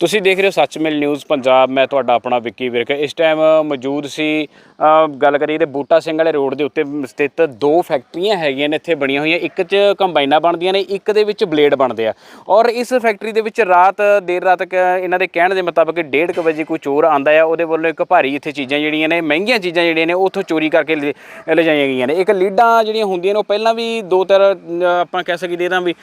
ਤੁਸੀਂ ਦੇਖ ਰਹੇ ਹੋ ਸੱਚਮਿਲ ਨਿਊਜ਼ ਪੰਜਾਬ। ਮੈਂ ਤੁਹਾਡਾ ਆਪਣਾ ਵਿੱਕੀ ਵਿਰਕ। ਇਸ ਟਾਈਮ ਮੌਜੂਦ ਸੀ ਗੱਲ ਕਰੀਏ ਤੇ ਬੂਟਾ ਸਿੰਘ ਵਾਲੇ ਰੋਡ ਦੇ ਉੱਤੇ ਸਥਿਤ ਦੋ ਫੈਕਟਰੀਆਂ ਹੈਗੀਆਂ ਨੇ, ਇੱਥੇ ਬਣੀਆਂ ਹੋਈਆਂ। ਇੱਕ 'ਚ ਕੰਬਾਈਨਾਂ ਬਣਦੀਆਂ ਨੇ, ਇੱਕ ਦੇ ਵਿੱਚ ਬਲੇਡ ਬਣਦੇ ਆ। ਔਰ ਇਸ ਫੈਕਟਰੀ ਦੇ ਵਿੱਚ ਰਾਤ, ਦੇਰ ਰਾਤ ਤੱਕ ਇਹਨਾਂ ਦੇ ਕਹਿਣ ਦੇ ਮੁਤਾਬਕ 1:30 ਵਜੇ ਕੋਈ ਚੋਰ ਆਂਦਾ ਆ। ਉਹਦੇ ਵੱਲੋਂ ਇੱਕ ਭਾਰੀ ਇੱਥੇ ਚੀਜ਼ਾਂ ਜਿਹੜੀਆਂ ਨੇ, ਮਹਿੰਗੀਆਂ ਚੀਜ਼ਾਂ ਜਿਹੜੀਆਂ ਨੇ, ਉੱਥੋਂ ਚੋਰੀ ਕਰਕੇ ਲੈ, ਲਿਜਾਈਆਂ ਗਈਆਂ ਨੇ। ਇੱਕ ਲੀਡਾਂ ਜਿਹੜੀਆਂ ਹੁੰਦੀਆਂ ਨੇ, ਉਹ ਪਹਿਲਾਂ ਵੀ ਦੋ ਤਿੰਨ ਆਪਾਂ ਕਹਿ ਸਕੀਏ ਤਾਂ ਵੀ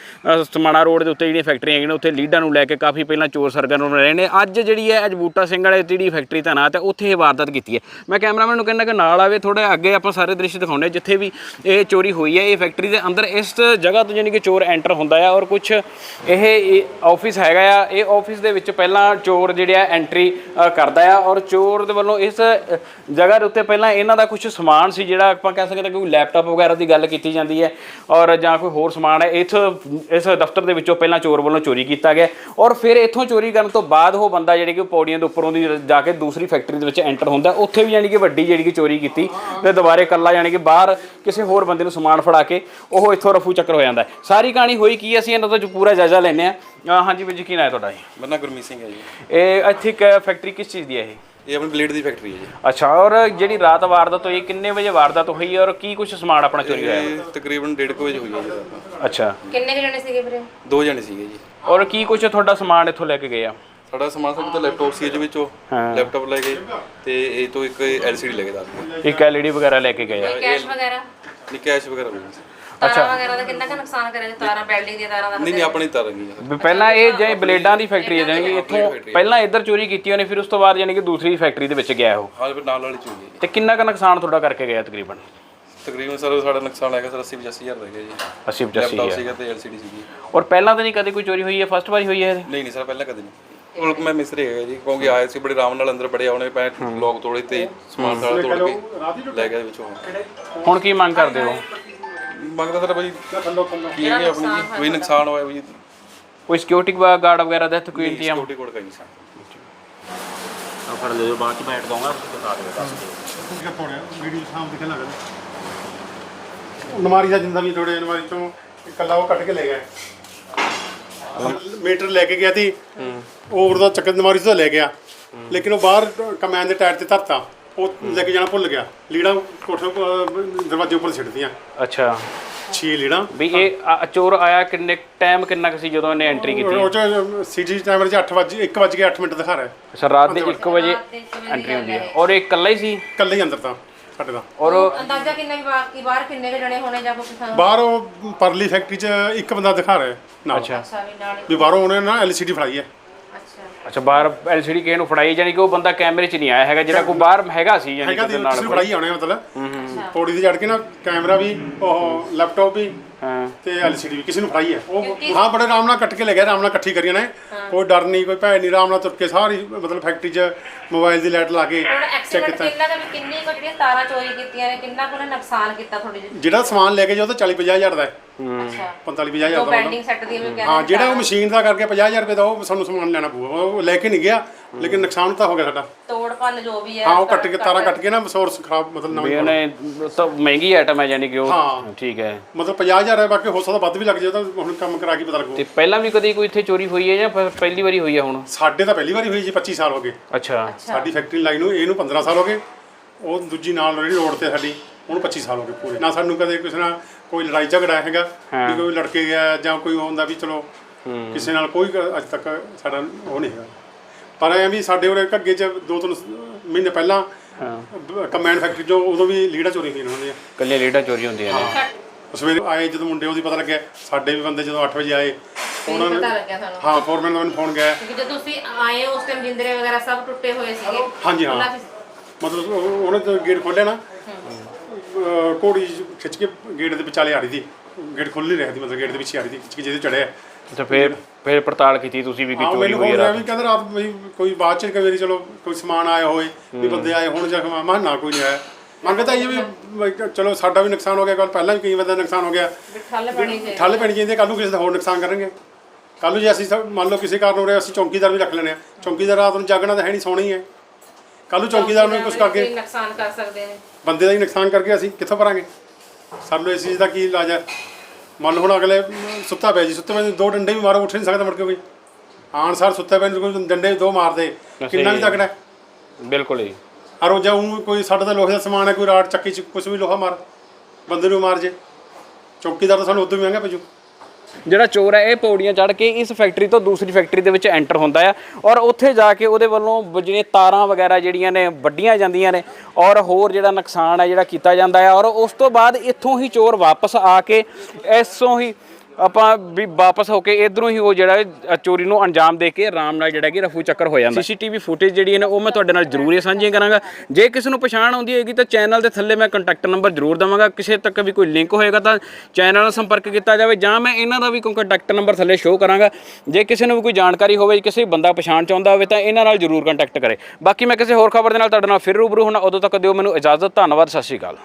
ਸਮਾਣਾ ਰੋਡ ਦੇ ਉੱਤੇ ਜਿਹੜੀਆਂ ਫੈਕਟਰੀਆਂ ਹੈਗੀਆਂ ਨੇ, ਉੱਥੇ ਲੀਡਾਂ ਨੂੰ ਲੈ ਕੇ ਕਾਫੀ ਪਹਿਲਾਂ ਚੋਰ ਸਰਗਰਮ ਰਹੇ ਨੇ। ਅੱਜ ਜਿਹੜੀ ਹੈ, ਅੱਜ ਬੂਟਾ ਸਿੰਘ ਵਾਲੇ ਜਿਹੜੀ ਫੈਕਟਰੀ ਤਾਇਨਾਤ ਹੈ ਉੱਥੇ ਇਹ ਵਾਰਦਾਤ ਕੀਤੀ ਹੈ। ਮੈਂ ਕੈਮਰਾਮੈਨ ਨੂੰ ਕਹਿੰਦਾ ਕਿ ਨਾਲ ਆਵੇ ਥੋੜਾ ਅੱਗੇ ਆਪਾਂ ਸਾਰੇ ਦ੍ਰਿਸ਼ ਦਿਖਾਉਂਦੇ ਹਾਂ, ਜਿੱਥੇ ਵੀ ਇਹ ਚੋਰੀ ਹੋਈ ਹੈ, ਇਹ ਫੈਕਟਰੀ ਦੇ ਅੰਦਰ ਇਸ ਜਗ੍ਹਾ ਤੋਂ ਜਾਨੀ ਕਿ ਚੋਰ ਐਂਟਰ ਹੁੰਦਾ ਆ ਔਰ ਕੁਝ ਇਹ ਆਫਿਸ ਹੈਗਾ ਆ, ਇਹ ਆਫਿਸ ਦੇ ਵਿੱਚ ਪਹਿਲਾਂ ਚੋਰ ਜਿਹੜੇ ਆ ਐਂਟਰੀ ਕਰਦਾ ਆ ਔਰ ਚੋਰ ਦੇ ਵੱਲੋਂ ਇਸ ਜਗ੍ਹਾ ਦੇ ਉੱਤੇ ਪਹਿਲਾਂ ਇਹਨਾਂ ਦਾ ਕੁਝ ਸਮਾਨ ਸੀ ਜਿਹੜਾ ਆਪਾਂ ਕਹਿ ਸਕਦੇ ਹਾਂ ਕੋਈ ਲੈਪਟਾਪ ਵਗੈਰਾ ਦੀ ਗੱਲ ਕੀਤੀ ਜਾਂਦੀ ਹੈ ਔਰ ਜਾਂ ਕੋਈ ਹੋਰ ਸਮਾਨ ਹੈ। ਇਸ ਇਸ ਦਫ਼ਤਰ ਦੇ ਵਿੱਚੋਂ ਪਹਿਲਾਂ ਚੋਰ ਵੱਲੋਂ ਚੋਰੀ ਕੀਤਾ ਗਿਆ ਔਰ ਫਿਰ ਇੱਥੋਂ ਚੋਰੀ ਕਰਨ ਤੋਂ ਬਾਅਦ ਉਹ ਬੰਦਾ ਜਿਹੜੀ ਕਿ ਉਹ ਪੌੜੀਆਂ ਦੇ ਉੱਪਰੋਂ ਦੀ ਜਾ ਕੇ ਦੂਸਰੀ ਫੈਕਟਰੀ ਦੇ ਵਿੱਚ ਐਂਟਰ ਹੁੰਦਾ ਉੱਥੇ ਵੀ ਯਾਨੀ ਕਿ ਵੱਡੀ ਜਿਹੜੀ ਕਿ ਚੋਰੀ ਕੀਤੀ ਤੇ ਦੁਬਾਰੇ ਇਕੱਲਾ ਯਾਨੀ ਕਿ ਬਾਹਰ ਕਿਸੇ ਹੋਰ ਬੰਦੇ ਨੂੰ ਸਮਾਨ ਫੜਾ ਕੇ ਉਹ ਇੱਥੋਂ ਰਫੂ ਚੱਕਰ ਹੋ ਜਾਂਦਾ। ਸਾਰੀ ਕਹਾਣੀ ਹੋਈ ਕੀ ਅਸੀਂ ਇਹਨਾਂ ਤੋਂ ਪੂਰਾ ਜਾਇਜ਼ਾ ਲੈਂਦੇ ਆ ਹਾਂਜੀ ਵੀਰ ਜੀ ਕੀ ਨਾਂ ਹੈ ਤੁਹਾਡਾ ਜੀ? ਮੇਰਾ ਨਾਮ ਗੁਰਮੀਤ ਸਿੰਘ ਹੈ ਜੀ। ਇਹ ਇੱਥੇ ਇੱਕ ਫੈਕਟਰੀ ਕਿਸ ਚੀਜ਼ ਦੀ ਹੈ ਇਹ? ਇਹ ਆਪਣੀ ਬਲੇਡ ਦੀ ਫੈਕਟਰੀ ਹੈ ਜੀ। ਅੱਛਾ ਔਰ ਜਿਹੜੀ ਰਾਤ ਵਾਰਦਾਤ ਹੋਈ ਕਿੰਨੇ ਵਜੇ ਵਾਰਦਾਤ ਹੋਈ ਔਰ ਕੀ ਕੁਝ ਸਮਾਨ ਆਪਣਾ ਚੋਰੀ ਹੋਇਆ? ਤਕਰੀਬਨ 1:30 ਵਜੇ ਹੋਈ ਹੈ ਜੀ। ਅੱਛਾ। ਕਿੰਨੇ ਜਣੇ ਸੀਗੇ ਵੀਰੇ? ਦੋ ਜਣੇ ਸੀਗੇ ਜੀ। ਔਰ ਕੀ ਕੁਝ ਤੁਹਾਡਾ ਸਮਾਨ ਇੱਥੋਂ ਲੈ ਕੇ ਗਏ ਆ? ਸਾਡਾ ਸਮਾਨ ਸਭ ਤੋਂ ਲੈਪਟਾਪ ਸੀ ਇਹਦੇ ਵਿੱਚੋਂ ਹਾਂ। ਲੈਪਟਾਪ ਲੈ ਗਏ ਤੇ ਇਹ ਤੋਂ ਇੱਕ ਐਲਸੀਡੀ ਲੈ ਕੇ ਦੱਸ ਇੱਕ ਐਲਈਡੀ ਵਗੈਰਾ ਲੈ ਕੇ ਗਏ ਆ। ਕੈਸ਼ ਵਗੈਰਾ? ਨਹੀਂ ਕੈਸ਼ ਵਗੈਰਾ ਵੀ ਨਹੀਂ। ਸੀ। ਤਾਰਾਂ ਵਗੈਰਾ ਦਾ ਕਿੰਨਾ ਕੁ ਨੁਕਸਾਨ ਕਰਿਆ ਜੀ ਤਾਰਾਂ ਬਿਲਡਿੰਗ ਦੀਆਂ ਤਾਰਾਂ ਦਾ ਨਹੀਂ ਨਹੀਂ ਆਪਣੀ ਤਾਰ ਹੈਗੀ ਹੈ ਵੀ ਪਹਿਲਾਂ ਇਹ ਜੇ ਬਲੇਡਾਂ ਦੀ ਫੈਕਟਰੀ ਹੈ ਕਿ ਇੱਥੋਂ ਪਹਿਲਾਂ ਇੱਧਰ ਚੋਰੀ ਕੀਤੀ ਉਹਨੇ ਫਿਰ ਉਸ ਤੋਂ ਬਾਅਦ ਜਾਨੀ ਕਿ ਦੂਸਰੀ ਫੈਕਟਰੀ ਦੇ ਵਿੱਚ ਗਿਆ ਉਹ। ਹਾਂ ਫਿਰ ਨਾਲ ਵਾਲੀ ਚੋਰੀ ਹੈ ਜੀ ਤੇ ਕਿੰਨਾ ਕੁ ਨੁਕਸਾਨ ਤੁਹਾਡਾ ਕਰਕੇ ਗਿਆ ਤਕਰੀਬਨ? ਤਕਰੀਬਨ ਸਰ ਸਾਡਾ ਨੁਕਸਾਨ ਹੈਗਾ ਸਰ 80 85000 ਰਹਿ ਗਿਆ ਜੀ। 80 85 ਲੈਪਟਾਪ ਸੀਗਾ ਤੇ ਐਲਸੀਡੀ ਸੀਗੀ। ਔਰ ਪਹਿਲਾਂ ਤਾਂ ਨਹੀਂ ਕਦੇ ਕੋਈ ਚੋਰੀ ਹੋਈ ਹੈ? ਫਸਟ ਵਾਰੀ ਹੋਈ ਹੈ ਇਹ? ਨਹੀਂ ਨਹੀਂ ਸਰ ਪਹਿਲਾਂ ਕਦੇ ਨਹੀਂ। ਉਹ ਮੈਂ ਮਿਸਤਰੀ ਹੈਗਾ ਜੀ ਕਿਉਂਕਿ ਆਏ ਸੀ ਬੜੇ ਆਰਾਮ ਨਾਲ ਅੰਦਰ ਬੜੇ ਆਉਣੇ ਪੈ ਲੋਕ ਤੋੜੇ ਤੇ ਸਮਾਨ ਸਾਰਾ ਤੋੜ ਕੇ ਲੈ ਗਿਆ ਵਿੱਚੋਂ। ਹੁਣ ਕੀ ਮੰਗ ਕਰਦੇ ਹੋ? ਮੰਗਦਾ ਸਰ ਬਈ ਕੀ ਹੈ ਆਪਣੀ ਜੀ? ਕੋਈ ਨੁਕਸਾਨ ਹੋਇਆ ਵੀ ਕੋਈ ਸਿਕਿਉਰਿਟੀ ਗਾਰਡ ਵਗੈਰਾ ਦਾ ਇੱਥੇ ਕੋਈ ਇੰਤਜ਼ਾਮ? ਸਿਕਿਉਰਿਟੀ ਕੋਡ ਕਰੀ ਸਰ। ਫੜ ਲਿਓ ਬਾਅਦ ਚ ਬੈਠ ਦਊਂਗਾ ਬਤਾ ਦਿਓ ਦੱਸ ਦਿਓ। ਵੀਡੀਓ ਸਾਹਮਣੇ ਦਿਖਣ ਲੱਗਾ ਨਮਾਰੀ ਦਾ ਜਿੰਦਾ ਵੀ ਥੋੜੇ ਨਮਾਰੀ ਚੋਂ ਇਕੱਲਾ ਉਹ ਕੱਢ ਕੇ ਲੈ ਗਿਆ। ਮੀਟਰ ਲੈ ਕੇ ਗਿਆ ਸੀ। ਉਹ ਦਾ ਚੱਕਰ ਨਮਾਰੀ ਤੋਂ ਲੈ ਗਿਆ। ਲੇਕਿਨ ਉਹ ਬਾਹਰ ਕਮੈਨ ਦੇ ਟਾਇਰ ਤੇ ਧਰਤਾ। ਉਹ ਲੈ ਕੇ ਜਾਣਾ ਭੁੱਲ ਗਿਆ। ਲੀੜਾ ਕੋਠੇ ਦਰਵਾਜ਼ੇ ਉੱਪਰ ਛੱਡਦੀਆਂ ਅੱਛਾ। ਛੇ ਲੀੜਾ। ਵੀ ਇਹ ਚੋਰ ਆਇਆ ਕਿੰਨੇ ਟਾਈਮ ਕਿੰਨਾ ਕੁ ਸੀ ਜਦੋਂ ਇਹਨੇ ਐਂਟਰੀ ਕੀਤੀ? ਉਹ ਚ ਸੀਜੀ ਟਾਈਮਰ 'ਚ 8 ਵਜੇ 1 ਵਜੇ 8 ਮਿੰਟ ਦਿਖਾ ਰਿਹਾ। ਅੱਛਾ ਰਾਤ ਦੇ 1 ਵਜੇ ਐਂਟਰੀ ਹੁੰਦੀ ਹੈ। ਔਰ ਇਹ ਇਕੱਲਾ ਹੀ ਸੀ? ਇਕੱਲੇ ਹੀ ਅੰਦਰ ਤਾਂ। ਸਾਡੇ ਦਾ। ਔਰ ਅੰਦਾਜ਼ਾ ਕਿੰਨੇ ਵੀ ਬਾਕੀ ਬਾਹਰ ਕਿੰਨੇ ਕੁ ਜਣੇ ਹੋਣੇ ਜਾਂ ਕੋਈ ਪਤਾ ਬਾਹਰ ਉਹ ਪਰਲੀ ਫੈਕਟਰੀ 'ਚ ਇੱਕ ਬੰਦਾ ਦਿਖਾ ਰਿਹਾ ਨਾਲ। ਅੱਛਾ। ਅੱਛਾ ਵੀ ਨਾਲ ਵੀ ਬਾਹਰੋਂ ਉਹਨੇ ਨਾ ਐਲਸੀਡੀ ਫੜਾਈ ਹੈ। ਅੱਛਾ। ਅੱਛਾ ਬਾਹਰ ਐਲਸੀਡੀ ਕਿਸੇ ਨੂੰ ਫੜਾਈ ਜਾਨੀ ਕਿ ਉਹ ਬੰਦਾ ਕੈਮਰੇ 'ਚ ਨਹੀਂ ਆਇਆ ਹੈਗਾ ਜਿਹੜਾ ਕੋਈ ਬਾਹਰ ਹੈਗਾ ਸੀ ਜਾਨੀ ਕਿ ਹੈਗਾ ਉਹਦੇ ਦੀ ਨਾਲ ਤੁਸੀਂ ਫੜਾਈ ਆਉਣੇ ਮਤਲਬ। ਪੌੜੀ ਤੇ ਚੜ ਕੇ ਨਾ ਕੈਮਰਾ ਵੀ ਉਹ ਲੈਪਟਾਪ ਵੀ। ਹਾਂ। ਤੇ ਐਲਸੀਡੀ ਵੀ ਕਿਸੇ ਨੂੰ ਫੜਾਈ ਹੈ? ਉਹ ਹਾਂ ਬੜੇ ਆਰਾਮ ਨਾਲ ਕੱਟ ਕੇ ਲੈ ਗਿਆ ਆਰਾਮ ਨਾਲ ਇਕੱਠੀ ਕਰੀਆਂ ਨੇ। ਕੋਈ ਡਰ ਨਹੀਂ ਕੋਈ ਭੈ ਨਹੀਂ ਆਰਾਮ ਨਾਲ ਤੁਰ ਕੇ ਸਾਰੀ ਮਤਲਬ ਫੈਕਟਰੀ 'ਚ ਮੋਬਾਈਲ ਦੀ ਲਾਈਟ ਲਾ ਕੇ ਚੈੱਕ ਕੀਤਾ। ਕਿੰਨਾ ਕਿੰਨੀ ਕੁ ਜਿਹੜੀਆਂ ਤਾਰਾਂ ਚੋਰੀ ਕੀਤੀਆਂ ਨੇ ਕਿੰਨਾ ਕੁ ਉਹਨੇ ਨੁਕਸਾਨ ਕੀਤਾ ਥੋੜੀ ਜਿਹੀ ਜਿਹੜਾ ਸਮਾਨ ਲੈ ਕੇ ਜਾਓ ਤਾਂ 40 50 ਹਜ਼ਾਰ ਦਾ ਹੈ। ਅੱਛਾ। 45 50 ਹਜ਼ਾਰ ਦਾ ਬੈਂਡਿੰਗ ਸੈੱਟ ਦੀ ਵੀ ਹਾਂ ਜਿਹੜਾ ਉਹ ਮਸ਼ੀਨ ਦਾ ਕਰਕੇ 50000 ਰੁਪਏ ਦਾ ਉਹ ਸਾਨੂੰ ਸਮਾਨ ਲੈਣਾ ਪਊਗਾ। ਉਹ ਲੈ ਕੇ ਨਹੀਂ ਗਿਆ। ਲੇਕਿਨ ਨੁਕਸਾਨ ਤਾਂ ਹੋ ਗਿਆ ਸਾਡਾ। ਤੋੜ ਭੰਨ ਜੋ ਵੀ ਹੈ ਹਾਂ ਉਹ ਕੱਟ ਕੇ ਤਾਰਾਂ ਕੱਟ ਕੇ ਨਾ ਸੋਰਸ ਖਰਾਬ ਮਤਲਬ ਵੀ ਨਵੇਂ ਉਹਨੇ ਤਾਂ ਮਹਿੰਗੀ ਆਈਟਮ ਹੈ ਜਾਨੀ ਕਿ ਉਹ। ਹਾਂ। ਠੀਕ ਹੈ। ਮਤਲਬ 50000 ਹੈ ਬਾਕੀ ਹੋ ਸਕਦਾ ਵੱਧ ਵੀ ਲੱਗ ਜਾਏ ਤਾਂ ਹੁਣ ਕੰਮ ਕਰਾ ਕੇ ਪਤਾ ਲੱਗੂ। ਤੇ ਪਹਿਲਾਂ ਵੀ ਕਦੀ ਕੋਈ ਇੱਥੇ ਚੋਰੀ ਹੋਈ ਹੈ ਜਾਂ ਪ- ਪਹਿਲੀ ਵਾਰੀ ਹੋਈ ਹੈ ਹੁਣ? ਸਾਡੇ ਤਾਂ ਪਹਿਲੀ ਵਾਰੀ ਹੋਈ ਜੀ 25 ਸਾਲ ਹੋ ਗਏ। ਅੱਛਾ। ਸਾਡੀ ਫੈਕਟਰੀ ਲਾਈਨ ਨੂੰ ਇਹਨੂੰ 15 ਸਾਲ ਹੋ ਗਏ। ਉਹ ਦੂਜੀ ਨਾਲ ਜਿਹੜੀ ਰੋਡ ਤੇ ਸਾਡੀ ਉਹਨੂੰ 25 ਸਾਲ ਹੋ ਗਏ ਪੂਰੇ। ਨਾ ਸਾਨੂੰ ਕਦੇ ਕਿਸੇ ਨਾਲ ਕੋਈ ਲੜਾਈ ਝਗੜਾ ਹੈਗਾ ਵੀ ਕੋਈ ਲੜਕੇ ਗਿਆ ਜਾਂ ਕੋਈ ਹੁੰਦਾ ਵੀ ਚਲੋ ਕਿਸੇ ਨਾਲ ਕੋਈ ਕ- ਅੱਜ ਤੱਕ ਸਾਡਾ ਉਹ ਨਹੀਂ ਹੈਗਾ। ਪਰ ਐਂ ਵੀ ਸਾਡੇ ਉਰੇ ਘੱਗੇ 'ਚ ਦੋ ਤਿੰਨ ਮਹੀਨੇ ਪਹਿਲਾਂ ਕਮੈਂਡ ਫੈਕਟਰੀ 'ਚੋਂ ਉਦੋਂ ਵੀ ਲੀੜਾ ਚੋਰੀ ਹੋਈਆਂ ਉਹਨਾਂ ਦੀਆਂ ਕੱਲੇ ਰੇਡਾ ਚੋਰੀ ਹੁੰਦੀਆਂ ਨੇ। ਸਵੇਰੇ ਆਏ ਜਦੋਂ ਮੁੰਡੇ ਉਹਦੀ ਪਤਾ ਲੱਗਿਆ ਸਾਡੇ ਵੀ ਬੰਦੇ ਜਦੋਂ 8 ਵਜੇ ਆਏ ਉਹਨਾਂ ਨੇ ਪਤਾ ਲੱਗਿਆ ਤੁਹਾਨੂੰ। ਹਾਂ ਫੋਰਮੈਨ ਦਾ ਮੈਨੂੰ ਫੋਨ ਗਿਆ। ਕਿਉਂਕਿ ਜਦੋਂ ਤੁਸੀਂ ਆਏ ਉਸ ਟਾਈਮ ਜਿੰਦਰੇ ਵਗੈਰਾ ਸਭ ਟੁੱਟੇ ਹੋਏ ਸੀਗੇ। ਹਾਂਜੀ, ਹਾਂ। ਉਹਨਾਂ ਮਤਲਬ ਉਹ- ਉਹਨੇ ਜਦੋਂ ਗੇਟ ਖੋਲ੍ਹਿਆ ਨਾ। ਅਹ ਘੋੜੀ ਖਿੱਚ ਕੇ ਗੇਟ ਦੇ ਵਿਚਾਲੇ ਆ ਰਹੀ ਸੀ। ਗੇਟ ਖੁੱਲ ਨਹੀਂ ਰਿਹਾ ਸੀ ਮਤਲਬ ਗੇਟ ਦੇ ਪਿੱਛੇ ਆ ਰਹੀ ਸੀ ਖਿੱਚ ਕੇ ਜਿਹਦੇ ਚੜਿਆ ਅੱਛਾ ਫਿਰ ਫਿਰ ਪੜਤਾਲ ਕੀਤੀ ਤੁਸੀਂ ਵੀ ਕਿ ਹਾਂ ਚੋਰੀ ਮੈਨੂੰ ਹੋਈ ਆਇਆ ਰਾਤ ਵੀ ਕਹਿੰਦਾ ਰਾਤ ਵੀ ਕੋਈ ਬਾਅਦ ਚ ਕਈ ਵਾਰੀ ਚਲੋ ਕੋਈ ਸਮਾਨ ਆਇਆ ਹੋਏ ਵੀ ਬੰਦੇ ਆਏ ਹੁਣ ਜਖਮ ਮੈਂ ਨਾ ਕੋਈ ਨਹੀਂ ਆਇਆ। ਮੰਗਦਾ ਇਹ ਵੀ ਵੀ ਚਲੋ ਸਾਡਾ ਵੀ ਨੁਕਸਾਨ ਹੋ ਗਿਆ ਕੱਲ ਪਹਿਲਾਂ ਵੀ ਕਈ ਬੰਦੇ ਦਾ ਨੁਕਸਾਨ ਹੋ ਗਿਆ। ਠੱਲ ਪੈਣੀ ਚਾਹੀਦੀ। ਠੱਲ ਪੈਣੀ ਚਾਹੀਦੀ ਕੱਲ ਨੂੰ ਕਿਸੇ ਦਾ ਹੋਰ ਨੁਕਸਾਨ ਕਰਨਗੇ। ਕੱਲ ਨੂੰ ਜੇ ਅਸੀਂ ਸਭ ਮੰਨ ਲਓ ਕਿਸੇ ਕਾਰਨ ਹੋ ਰਿਹਾ ਅਸੀਂ ਚੌਕੀਦਾਰ ਵੀ ਰੱਖ ਲੈਣੇ ਆ ਚੌਕੀਦਾਰ ਰਾਤ ਨੂੰ ਜਾਗਣਾ ਤਾਂ ਹੈ ਨਹੀਂ ਸੋਣਾ ਹੀ ਹੈ। ਕੱਲ ਨੂੰ ਚੌਕੀਦਾਰ ਨੂੰ ਕੁਝ ਕਰਕੇ ਨੁਕਸਾਨ ਕਰ ਸਕਦੇ ਨੇ ਬੰਦੇ ਦਾ ਹੀ ਨੁਕਸਾਨ ਕਰਕੇ ਅਸੀਂ ਕਿੱਥੋਂ ਭਰਾਂਗੇ? ਸਾਨੂੰ ਇਸ ਚੀਜ਼ ਦਾ ਕੀ ਇਲਾਜ ਹੈ? ਮੰਨ ਲਓ ਹੁਣ ਅਗਲੇ ਸੁੱਤਾ ਪਿਆ ਜੀ ਸੁੱਤੇ ਪਿਆ ਨੂੰ ਦੋ ਡੰਡੇ ਵੀ ਮਾਰੋ ਉੱਠ ਨਹੀਂ ਸਕਦਾ ਮੁੜ ਕੇ ਕੋਈ। ਆਨਸਾਰ ਸੁੱਤੇ ਪਏ ਨੂੰ ਕੋਈ ਡੰਡੇ ਦੋ ਮਾਰਦੇ ਕਿੰਨਾ ਵੀ ਤਕੜਾ। ਹੈ। ਬਿਲਕੁਲ ਜੀ। ਔਰ ਉਹ ਜਾਂ ਊਂ ਕੋਈ ਸਾਡਾ ਤਾਂ ਲੋਹੇ ਦਾ ਸਮਾਨ ਹੈ ਕੋਈ ਰਾਡ ਚੱਕੀ ਚ ਕੁਝ ਵੀ ਲੋਹਾ ਮਾਰ ਬੰਦੇ ਨੂੰ ਮਾਰ ਜੇ। ਚੌਕੀਦਾਰ ਤਾਂ ਸਾਨੂੰ ਉਦੋਂ ਵੀ ਮਹਿੰਗਾ ਪਜੂ ਜਿਹੜਾ ਚੋਰ ਹੈ, ਇਹ ਪੌੜੀਆਂ ਚੜ੍ਹ ਕੇ ਇਸ ਫੈਕਟਰੀ ਤੋਂ ਦੂਸਰੀ ਫੈਕਟਰੀ ਦੇ ਵਿੱਚ ਐਂਟਰ ਹੁੰਦਾ ਆ ਔਰ ਉੱਥੇ ਜਾ ਕੇ ਉਹਦੇ ਵੱਲੋਂ ਬ- ਜਿਹੜੀਆਂ ਤਾਰਾਂ ਵਗੈਰਾ ਜਿਹੜੀਆਂ ਨੇ, ਵੱਡੀਆਂ ਜਾਂਦੀਆਂ ਨੇ ਔਰ ਹੋਰ ਜਿਹੜਾ ਨੁਕਸਾਨ ਹੈ, ਜਿਹੜਾ ਕੀਤਾ ਜਾਂਦਾ ਹੈ ਔਰ ਉਸ ਤੋਂ ਬਾਅਦ ਇੱਥੋਂ ਹੀ ਚੋਰ ਵਾਪਸ ਆ ਕੇ ਇਸੋਂ ਹੀ ਆਪਾਂ ਵੀ ਵਾਪਸ ਹੋ ਕੇ ਇਧਰੋਂ ਹੀ ਉਹ ਜਿਹੜਾ ਚੋਰੀ ਨੂੰ ਅੰਜਾਮ ਦੇ ਕੇ ਆਰਾਮ ਨਾਲ ਜਿਹੜਾ ਕਿ ਰਫੂ ਚੱਕਰ ਹੋ ਜਾਂਦਾ। ਸੀਸੀਟੀਵੀ ਫੁਟੇਜ ਜਿਹੜੀ ਨੇ, ਉਹ ਮੈਂ ਤੁਹਾਡੇ ਨਾਲ ਜ਼ਰੂਰ ਹੀ ਸਾਂਝੀਆਂ ਕਰਾਂਗਾ। ਜੇ ਕਿਸੇ ਨੂੰ ਪਛਾਣ ਆਉਂਦੀ ਹੋਏਗੀ ਤਾਂ ਚੈਨਲ ਦੇ ਥੱਲੇ ਮੈਂ ਕੰਟੈਕਟ ਨੰਬਰ ਜ਼ਰੂਰ ਦਵਾਂਗਾ। ਕਿਸੇ ਤੱਕ ਵੀ ਕੋਈ ਲਿੰਕ ਹੋਏਗਾ ਤਾਂ ਚੈਨਲ ਨਾਲ ਸੰਪਰਕ ਕੀਤਾ ਜਾਵੇ ਜਾਂ ਮੈਂ ਇਹਨਾਂ ਦਾ ਵੀ ਕੋਈ ਕੰਟੈਕਟ ਨੰਬਰ ਥੱਲੇ ਸ਼ੋਅ ਕਰਾਂਗਾ। ਜੇ ਕਿਸੇ ਨੂੰ ਵੀ ਕੋਈ ਜਾਣਕਾਰੀ ਹੋਵੇ, ਕਿਸੇ ਬੰਦਾ ਪਛਾਣ ਚਾਹੁੰਦਾ ਹੋਵੇ ਤਾਂ ਇਹਨਾਂ ਨਾਲ ਜ਼ਰੂਰ ਕੰਟੈਕਟ ਕਰੇ। ਬਾਕੀ ਮੈਂ ਕਿਸੇ ਹੋਰ ਖਬਰ ਦੇ ਨਾਲ ਤੁਹਾਡੇ ਨਾਲ ਫਿਰ ਰੂਬਰੂ ਹੋਣਾ। ਉਦੋਂ ਤੱਕ ਦਿਓ ਮੈਨੂੰ ਇਜਾਜ਼ਤ। ਧੰਨਵਾਦ, ਸਤਿ ਸ਼੍ਰੀ ਅਕਾਲ।